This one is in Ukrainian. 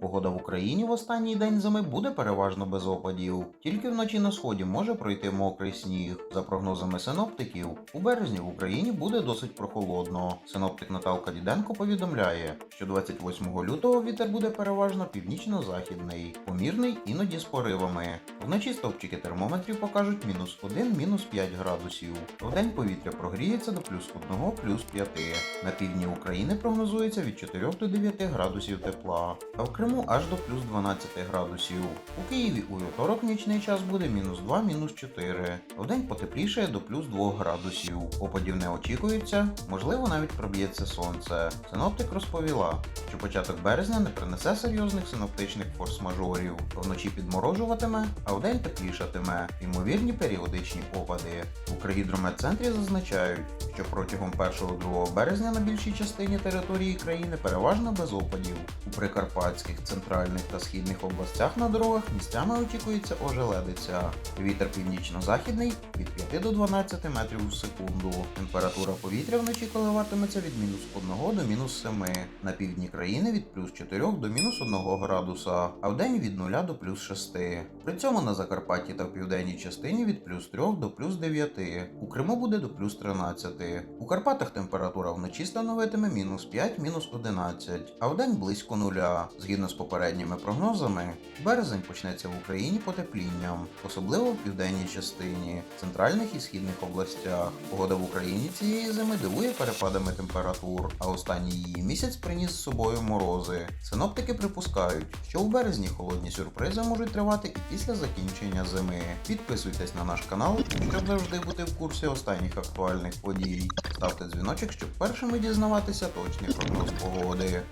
Погода в Україні в останній день зими буде переважно без опадів. Тільки вночі на сході може пройти мокрий сніг. За прогнозами синоптиків, у березні в Україні буде досить прохолодно. Синоптик Наталка Діденко повідомляє, що 28 лютого вітер буде переважно північно-західний, помірний іноді з поривами. Вночі стовпчики термометрів покажуть мінус 1, мінус 5 градусів. Вдень повітря прогріється до плюс 1, плюс 5. На півдні України прогнозується від 4 до 9 градусів тепла, а в Криму аж до плюс 12 градусів. У Києві у вівторок нічний час буде мінус 2, мінус 4. Вдень потеплішає до плюс 2 градусів. Опадів не очікується, можливо навіть проб'ється сонце. Синоптик розповіла, що початок березня не принесе серйозних синоптичних форс-мажорів. Вночі підморожуватиме, а вдень теплішатиме. Ймовірні періодичні опади. В Укргідрометцентрі зазначають, що протягом 1-2 березня на більшій частині території країни переважно без опадів. У прикарпатських, центральних та східних областях на дорогах місцями очікується ожеледиця. Вітер північно-західний від 5 до 12 метрів у секунду. Температура повітря вночі коливатиметься від мінус 1 до мінус 7. На півдні країни від плюс 4 до мінус 1 градуса, а вдень від 0 до плюс 6. При цьому на Закарпатті та в південній частині від плюс 3 до плюс 9. У Криму буде до плюс 13. У Карпатах температура вночі становитиме мінус 5, мінус 11, а вдень близько нуля. Згідно з попередніми прогнозами, березень почнеться в Україні потеплінням, особливо в південній частині, центральних і східних областях. Погода в Україні цієї зими дивує перепадами температур, а останній її місяць приніс з собою морози. Синоптики припускають, що у березні холодні сюрпризи можуть тривати і після закінчення зими. Підписуйтесь на наш канал, щоб завжди бути в курсі останніх актуальних подій. Ставте дзвіночок, щоб першими дізнаватися точні прогноз погоди.